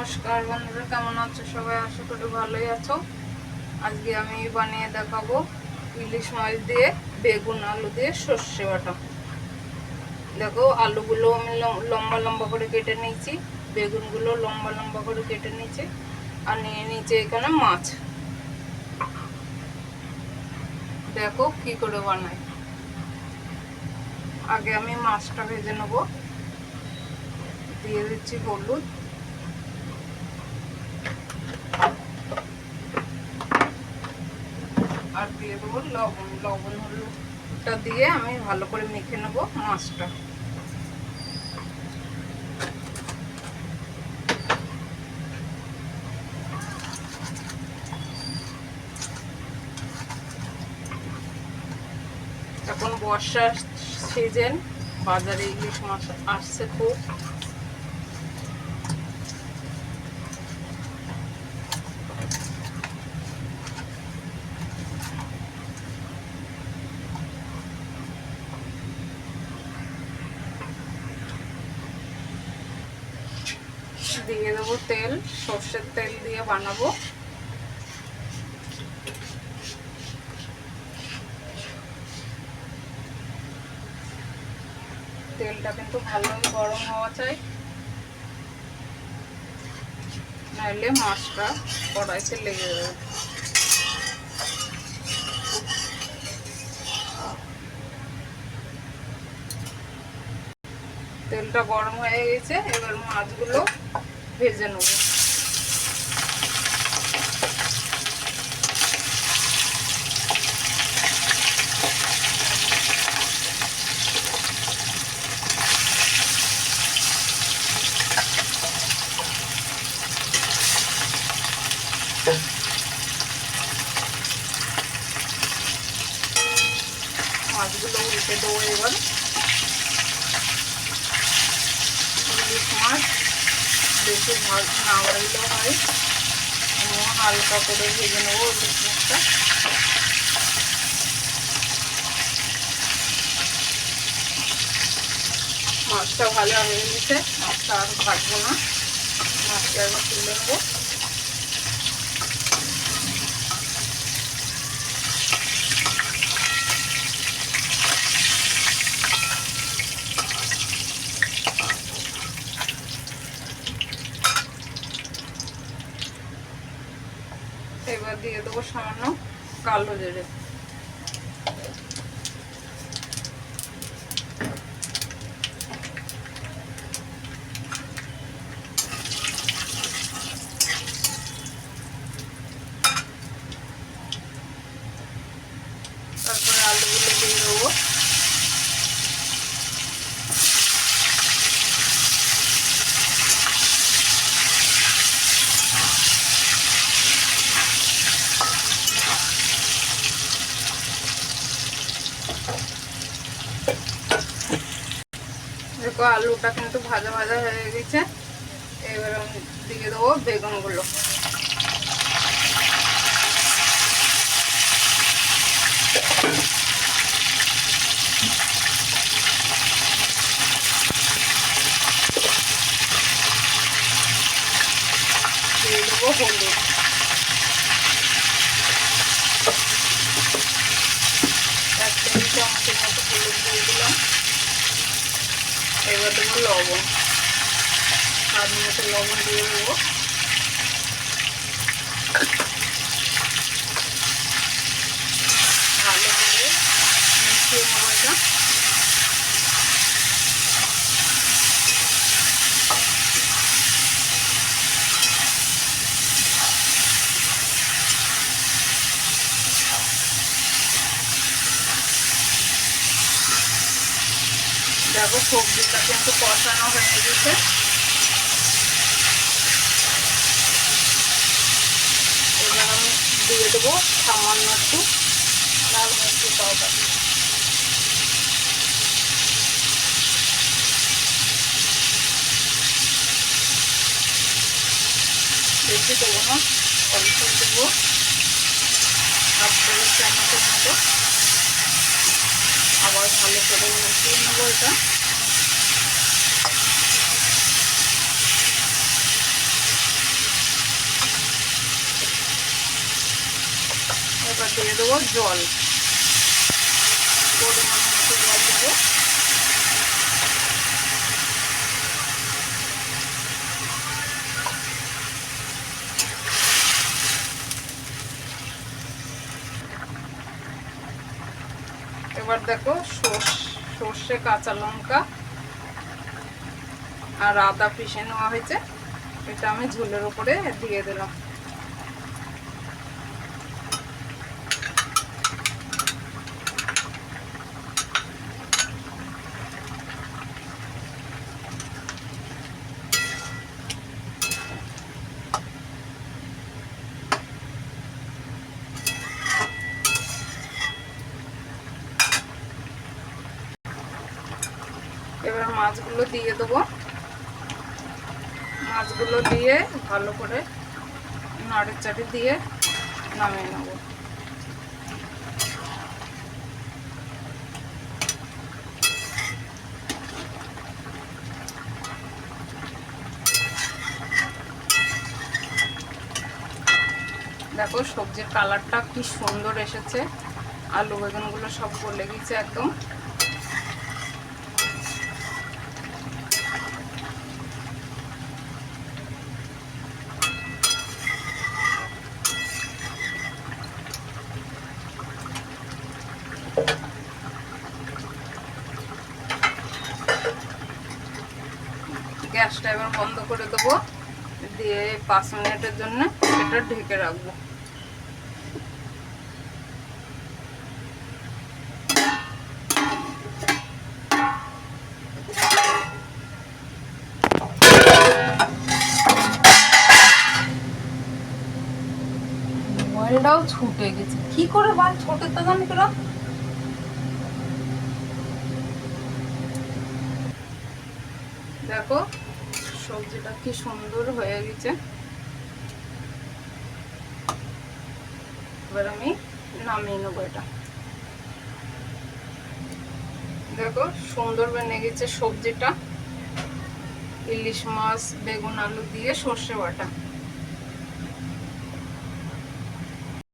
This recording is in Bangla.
নমস্কার, বন্ধুরা কেমন আছো? সবাই আশা করি ভালোই আছো। আজকে আমি বানিয়ে দেখাবো ইলিশ মাছ দিয়ে বেগুন আলু দিয়ে সর্ষে বাটা। দেখো, আলুগুলো আমি লম্বা লম্বা করে কেটে নিয়েছি। বেগুনগুলো লম্বা লম্বা করে কেটে নিয়েছি। আর নিয়ে নিয়েছি এখানে মাছ। দেখো কি করে বানাই। আগে আমি মাছটা ভেজে নেব। দিয়ে দিচ্ছি হলুদ। আর লবণ লবণ, হলুদটা দিয়ে আমি ভালো করে মেখে নেব মাছটা। এখন বর্ষার সিজন বাজারে ইলিশ মাছ আসছে খুব। দিয়ে দেবো তেল, সর্ষের তেল দিয়ে বানাবো। তেলটা কিন্তু ভালোই গরম হওয়া চাই। নাহলে মাছটা কড়াইতে লেগে যাবে। তেলটা গরম হয়ে গেছে এবার মাছগুলো ভেজে নেব। মাছগুলো উল্টে দেবো এবার। ইলিশ মাছ বেশি ভাজ না বাড়লেও হয়। আমি হালকা করে ভেজে নেব আলুর মাছটা মাছটা ভালো হয়ে গেছে, মাছটা আর ভাজবো না। মাছটা এবার তুলে নেব এবার দিয়ে দেবো সামান্য কালো দেবে তারপরে আলুগুলো দিয়ে দেবো। দেখো আলুটা কিন্তু ভাজা ভাজা হয়ে গেছে। এবার দিয়ে দেবো বেগুনগুলো দিয়ে দেবো হলুদ এক টেবিল চামচের মতো হলুদ দিয়ে দিলাম এবার দেবো লবণ স্বাদ মতো লবণ দিয়ে দেবো ভালো করে মিশিয়ে নেব এটা দেখো সবজিটা কিন্তু কষানো হয়ে গেছে এবার আমি দিয়ে দেবো, সামান্য একটু। লাল মির্চি পাউডার বেশি দেবো না, অল্প দেবো। হাফ টেবিল চামচের মতো। আবার ভালো করে মিশিয়ে নেব এটা। দিয়ে দেবো জল। জল দেবো এবার দেখো সর্ষ- সর্ষে, কাঁচা লঙ্কা আর আদা পিষে নেওয়া হয়েছে। এটা আমি ঝোলের উপরে দিয়ে দিলাম। এবার মাছগুলো দিয়ে দেবো। মাছগুলো দিয়ে ভালো করে নাড়ের চাটি দিয়ে নামিয়ে নেব। দেখো সবজির কালারটা কি সুন্দর এসেছে। আলু বেগুনগুলো সব গলে গেছে একদম। গ্যাসটা এবার বন্ধ করে দেবো। দিয়ে পাঁচ মিনিটের জন্য এটা ঢেকে রাখব। মোবাইলটাও ছুটে গেছে। কি করে বাল ছোটে তা জানি তোরা দেখো সবজিটা কি সুন্দর হয়ে গেছে। এবার আমি নামিয়ে নেব এটা। দেখো, সুন্দর বেনে গেছে সবজিটা। ইলিশ মাছ, বেগুন আলু দিয়ে সর্ষে বাটা।